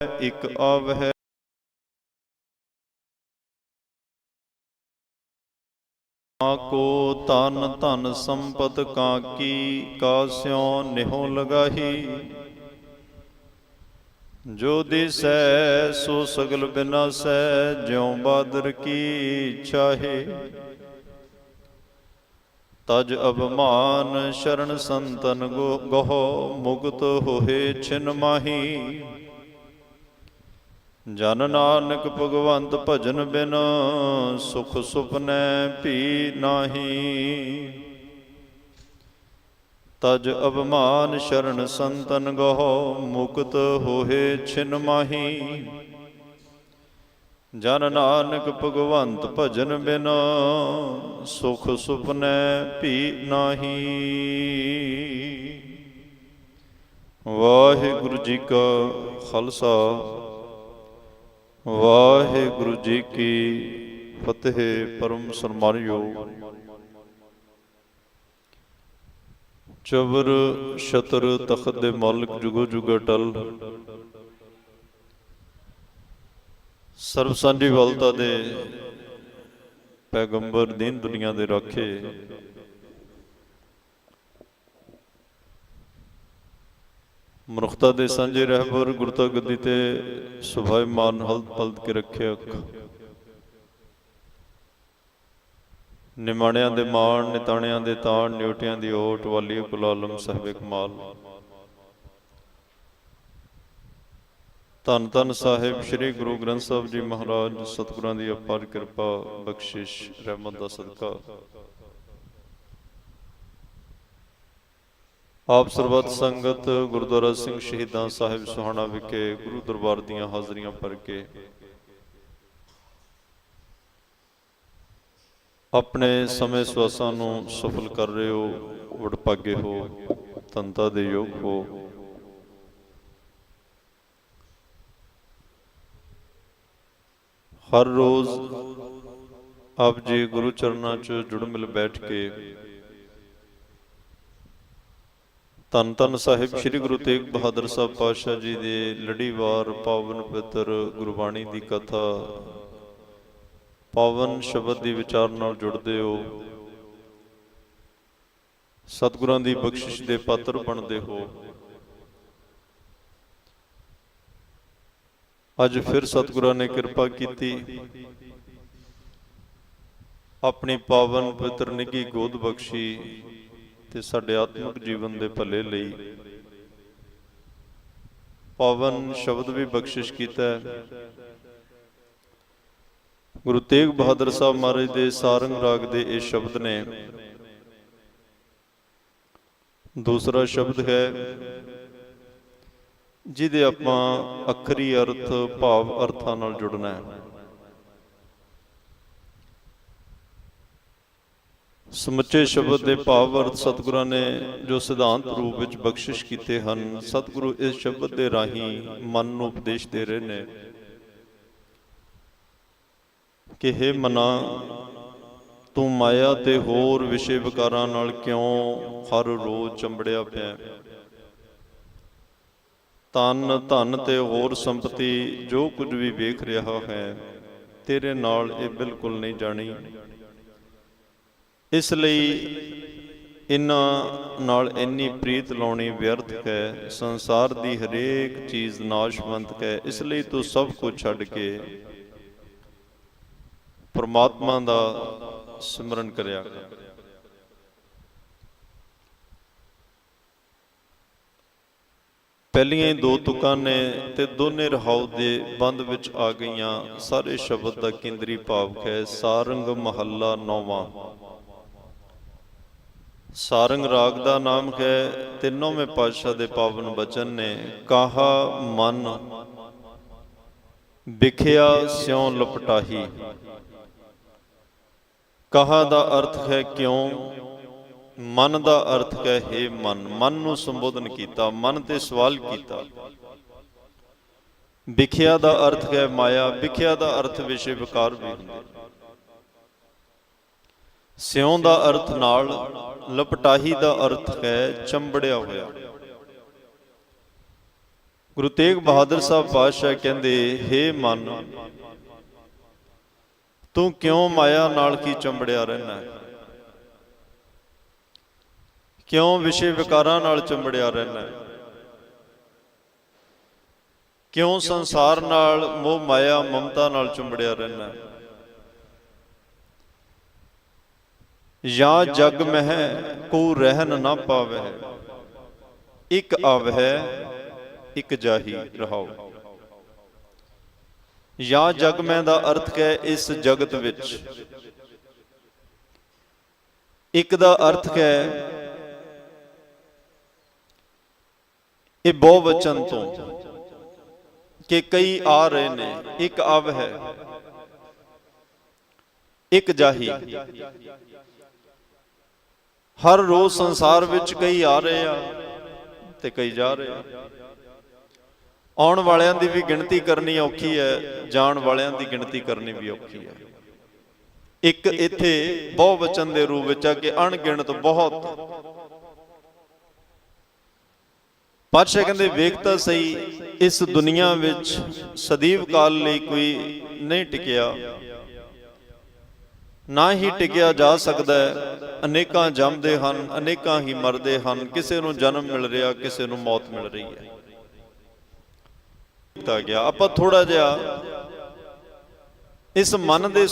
ਇਕ ਆਵਹਿ ਕੋ ਤਨ ਧਨ ਸੰਪਤ ਕਾਕੀ ਕਾਸਿਓ ਨਿਹੋ ਲਗਾਹੀ। ਜੋ ਦਿਸੈ ਸੋ ਸਗਲ ਬਿਨਾਸੈ, ਜਿਉ ਬਾਦਰ ਕੀ ਚਾਹੇ ਤਜ ਅਭਮਾਨ ਸ਼ਰਨ ਸੰਤਨ ਗੋ ਗਹੋ ਮੁਕਤ ਹੋਏ ਛਿਨ ਮਾਹੀ। ਜਨ ਨਾਨਕ ਭਗਵੰਤ ਭਜਨ ਬਿਨ ਸੁਖ ਸੁਪਨੈ ਭੀ ਨਾਹੀ। ਤਜ ਅਭਮਾਨ ਸ਼ਰਨ ਸੰਤਨ ਗਹੋ, ਮੁਕਤ ਹੋਏ ਛਿਨ ਮਾਹੀ। ਜਨ ਨਾਨਕ ਭਗਵੰਤ ਭਜਨ ਬਿਨ ਸੁਖ ਸੁਪਨੈ ਭੀ ਨਾਹੀ। ਵਾਹਿਗੁਰੂ ਜੀ ਕਾ ਖਾਲਸਾ। ਵਾਹਿਗੁਰੂ ਜੀ ਕੀ ਫਤਿਹ, ਪਰਮ ਸਨਮਾਨਯੋਗ। ਚਬਰ, ਛਤਰ, ਤਖਤ ਦੇ ਮਾਲਕ ਜੁਗੋ ਜੁਗ ਅਟਲ। ਸਰਬ ਸਾਂਝੀ ਵਲਤਾ ਦੇ ਪੈਗੰਬਰ ਦੀਨ ਦੁਨੀਆ ਦੇ ਰਾਖੇ। ਮਨੁੱਖਤਾ ਦੇ ਸਾਂਝੇ ਰਹਿਬਰ ਗੁਰਤਾ ਗੱਦੀ ਤੇ ਸੁਭਾਇਮਾਨ ਹਲਤ ਪਲਤ ਕੇ ਰੱਖਿਆ ਨਿਮਾਣਿਆਂ ਦੇ ਮਾਣ, ਨਿਤਾਣਿਆਂ ਦੇ ਤਾਣ, ਨਿਉਟਿਆਂ ਦੀ ਓਟ ਵਾਲੀ ਕੁਲ ਆਲਮ ਸਾਹਿਬ ਕਮਾਲ ਧੰਨ ਧੰਨ ਸਾਹਿਬ ਸ੍ਰੀ ਗੁਰੂ ਗ੍ਰੰਥ ਸਾਹਿਬ ਜੀ ਮਹਾਰਾਜ, ਸਤਿਗੁਰਾਂ ਦੀ ਅਪਾਰ ਕਿਰਪਾ ਬਖਸ਼ਿਸ਼, ਰਹਿਮਤ ਦਾ ਸਦਕਾ। ਆਪ ਸਰਬੱਤ ਸੰਗਤ ਗੁਰਦੁਆਰਾ ਸਿੰਘ ਸ਼ਹੀਦਾਂ ਸਾਹਿਬ ਸੁਹਾਣਾ ਵਿਖੇ ਗੁਰੂ ਦਰਬਾਰ ਦੀਆਂ ਹਾਜ਼ਰੀਆਂ ਭਰ ਕੇ ਆਪਣੇ ਸਮੇਂ ਸਵਾਸਾਂ ਨੂੰ ਸਫਲ ਕਰ ਰਹੇ ਹੋ, ਵਡਭਾਗੇ ਹੋ ਤੰਤਾ ਦੇ ਯੋਗ ਹੋ। ਹਰ ਰੋਜ਼ ਆਪ ਜੀ ਗੁਰੂ ਚਰਨਾਂ 'ਚ ਜੁੜ ਮਿਲ ਬੈਠ ਕੇ ਧੰਨ ਧੰਨ ਸਾਹਿਬ ਸ੍ਰੀ ਗੁਰੂ ਤੇਗ ਬਹਾਦਰ ਸਾਹਿਬ ਪਾਤਸ਼ਾਹ ਜੀ ਦੇ ਲੜੀਵਾਰ ਪਾਵਨ ਪਵਿੱਤਰ ਗੁਰਬਾਣੀ ਦੀ ਕਥਾ। ਪਾਵਨ ਸ਼ਬਦ ਦੀ ਵਿਚਾਰ ਨਾਲ ਜੁੜਦੇ ਹੋ। ਸਤਿਗੁਰਾਂ ਦੀ ਬਖਸ਼ਿਸ਼ ਦੇ ਪਾਤਰ ਬਣਦੇ ਹੋ। ਅੱਜ ਫਿਰ ਸਤਿਗੁਰਾਂ ਨੇ ਕਿਰਪਾ ਕੀਤੀ। ਆਪਣੀ ਪਾਵਨ ਪਵਿੱਤਰ ਨਿੱਘੀ ਗੋਦ ਬਖਸ਼ੀ। ਤੇ ਸਾਡੇ ਆਤਮਿਕ ਜੀਵਨ ਦੇ ਭਲੇ ਲਈ। ਪਾਵਨ ਸ਼ਬਦ ਵੀ ਬਖਸ਼ਿਸ਼ ਕੀਤਾ ਗੁਰੂ ਤੇਗ ਬਹਾਦਰ ਸਾਹਿਬ ਮਹਾਰਾਜ ਦੇ ਸਾਰੰਗ ਰਾਗ ਦੇ ਇਹ ਸ਼ਬਦ ਨੇ। ਦੂਸਰਾ ਸ਼ਬਦ ਹੈ, ਜਿਹਦੇ ਆਪਾਂ ਅਖਰੀ ਅਰਥ ਭਾਵ ਅਰਥਾਂ ਨਾਲ ਜੁੜਨਾ ਹੈ। ਸਮੁੱਚੇ ਸ਼ਬਦ ਦੇ ਭਾਵ ਅਰਥ ਸਤਿਗੁਰਾਂ ਨੇ ਜੋ ਸਿਧਾਂਤ ਰੂਪ ਵਿੱਚ ਬਖਸ਼ਿਸ਼ ਕੀਤੇ ਹਨ, ਸਤਿਗੁਰੂ ਇਸ ਸ਼ਬਦ ਦੇ ਰਾਹੀਂ ਮਨ ਨੂੰ ਉਪਦੇਸ਼ ਦੇ ਰਹੇ ਨੇ ਕਿ हे ਮਨਾ, ਤੂੰ ਮਾਇਆ ਤੇ ਹੋਰ ਵਿਸ਼ੇ ਵਿਕਾਰਾਂ ਨਾਲ ਕਿਉਂ ਹਰ ਰੋਜ਼ ਚੰਬੜਿਆ ਪਿਆ ਹੈ? ਤਨ ਧਨ ਤੇ ਹੋਰ ਸੰਪਤੀ ਜੋ ਕੁਝ ਵੀ ਵੇਖ ਰਿਹਾ ਹੈ, ਤੇਰੇ ਨਾਲ ਇਹ ਬਿਲਕੁਲ ਨਹੀਂ ਜਾਣੀ ਇਸ ਲਈ ਇਨ੍ਹਾਂ ਨਾਲ ਇੰਨੀ ਪ੍ਰੀਤ ਲਾਉਣੀ ਵਿਅਰਥ ਹੈ, ਸੰਸਾਰ ਦੀ ਹਰੇਕ ਚੀਜ਼ ਨਾਸ਼ਵੰਤ ਹੈ, ਇਸ ਲਈ ਤੂੰ ਸਭ ਕੁਝ ਛੱਡ ਕੇ ਪਰਮਾਤਮਾ ਦਾ ਸਿਮਰਨ ਕਰਿਆ ਕਰ। ਪਹਿਲੀਆਂ ਹੀ ਦੋ ਤੁਕਾਂ ਨੇ ਤੇ ਦੋਨੇ ਰਹਾਉ ਦੇ ਬੰਦ ਵਿੱਚ ਆ ਗਈਆਂ, ਸਾਰੇ ਸ਼ਬਦ ਦਾ ਕੇਂਦਰੀ ਭਾਵ ਹੈ, ਸਾਰੰਗ ਮਹੱਲਾ ਨੌਵਾਂ। ਸਾਰੰਗ ਰਾਗ ਦਾ ਨਾਮ ਹੈ ਤਿੰਨੋਵੇਂ ਪਾਤਸ਼ਾਹ ਦੇ ਪਾਵਨ ਬਚਨ ਨੇ ਕਾਹਾ ਮਨ ਵਿਖਿਆ ਸਿਉ ਲਪਟਾਹੀ। ਕਹਾ ਦਾ ਅਰਥ ਹੈ ਕਿਉਂ? ਮਨ ਦਾ ਅਰਥ ਹੈ, ਹੇ ਮਨ ਮਨ ਨੂੰ ਸੰਬੋਧਨ ਕੀਤਾ, ਮਨ ਤੇ ਸਵਾਲ ਕੀਤਾ। ਵਿਖਿਆ ਦਾ ਅਰਥ ਹੈ ਮਾਇਆ, ਵਿਖਿਆ ਦਾ ਅਰਥ ਵਿਸ਼ੇ ਵਿਕਾਰ ਵੀ ਹੁੰਦੇ ਸਿਉਂ ਦਾ ਅਰਥ ਨਾਲ, ਲਪਟਾਹੀ ਦਾ ਅਰਥ ਹੈ ਚੰਬੜਿਆ ਹੋਇਆ। ਗੁਰੂ ਤੇਗ ਬਹਾਦਰ ਸਾਹਿਬ ਪਾਤਸ਼ਾਹ ਕਹਿੰਦੇ, ਹੇ ਮਨ, ਤੂੰ ਕਿਉਂ ਮਾਇਆ ਨਾਲ ਕੀ ਚੰਬੜਿਆ ਰਹਿਣਾ ਕਿਉਂ ਵਿਸ਼ੇ ਵਿਕਾਰਾਂ ਨਾਲ ਚੰਬੜਿਆ ਰਹਿਣਾ ਕਿਉਂ ਸੰਸਾਰ ਨਾਲ ਮੋਹ ਮਾਇਆ ਮਮਤਾ ਨਾਲ ਚੰਬੜਿਆ ਰਹਿਣਾ ਹੈ ਜਾਂ ਜਗ ਮਹਿ ਕੋ ਰਹਿਨ ਨਾ ਪਾਵੇ ਇਕ ਆਵਹਿ, ਇਕ ਜਾਹੀ ਰਹਾਉ। ਜਾਂ ਜਗ ਮੈਂ ਦਾ ਅਰਥ ਹੈ ਇਸ ਜਗਤ ਵਿੱਚ। ਇੱਕ ਦਾ ਅਰਥ ਹੈ ਇਹ ਬਹੁ ਵਚਨ ਤੋਂ ਕਿ ਕਈ ਆ ਰਹੇ ਨੇ, ਇੱਕ ਅਵ ਹੈ ਇੱਕ ਜਾਹੀ। ਹਰ ਰੋਜ਼ ਸੰਸਾਰ ਵਿੱਚ ਕਈ ਆ ਰਹੇ ਆ ਤੇ ਕਈ ਜਾ ਰਹੇ ਆ। ਆਉਣ ਵਾਲਿਆਂ ਦੀ ਵੀ ਗਿਣਤੀ ਕਰਨੀ ਔਖੀ ਹੈ, ਜਾਣ ਵਾਲਿਆਂ ਦੀ ਗਿਣਤੀ ਕਰਨੀ ਵੀ ਔਖੀ ਹੈ। ਇੱਕ ਇੱਥੇ ਬਹੁ ਵਚਨ ਦੇ ਰੂਪ ਵਿੱਚ ਆ ਕਿ ਅਣਗਿਣਤ ਬਹੁਤ। ਪਾਤਸ਼ਾਹ ਕਹਿੰਦੇ, ਵੇਖ ਤਾਂ ਸਹੀ, ਇਸ ਦੁਨੀਆ ਵਿੱਚ ਸਦੀਵ ਕਾਲ ਲਈ ਕੋਈ ਨਹੀਂ ਟਿਕਿਆ। ਨਾ ਹੀ ਟਿਕਿਆ ਜਾ ਸਕਦਾ ਹੈ। ਅਨੇਕਾਂ ਜੰਮਦੇ ਹਨ, ਅਨੇਕਾਂ ਹੀ ਮਰਦੇ ਹਨ। ਕਿਸੇ ਨੂੰ ਜਨਮ ਮਿਲ ਰਿਹਾ, ਕਿਸੇ ਨੂੰ ਮੌਤ ਮਿਲ ਰਹੀ ਹੈ। ਕੀਤਾ ਗਿਆ। ਆਪਾਂ ਥੋੜਾ ਜਿਹਾ ਇਸ ਮਨ ਦੇ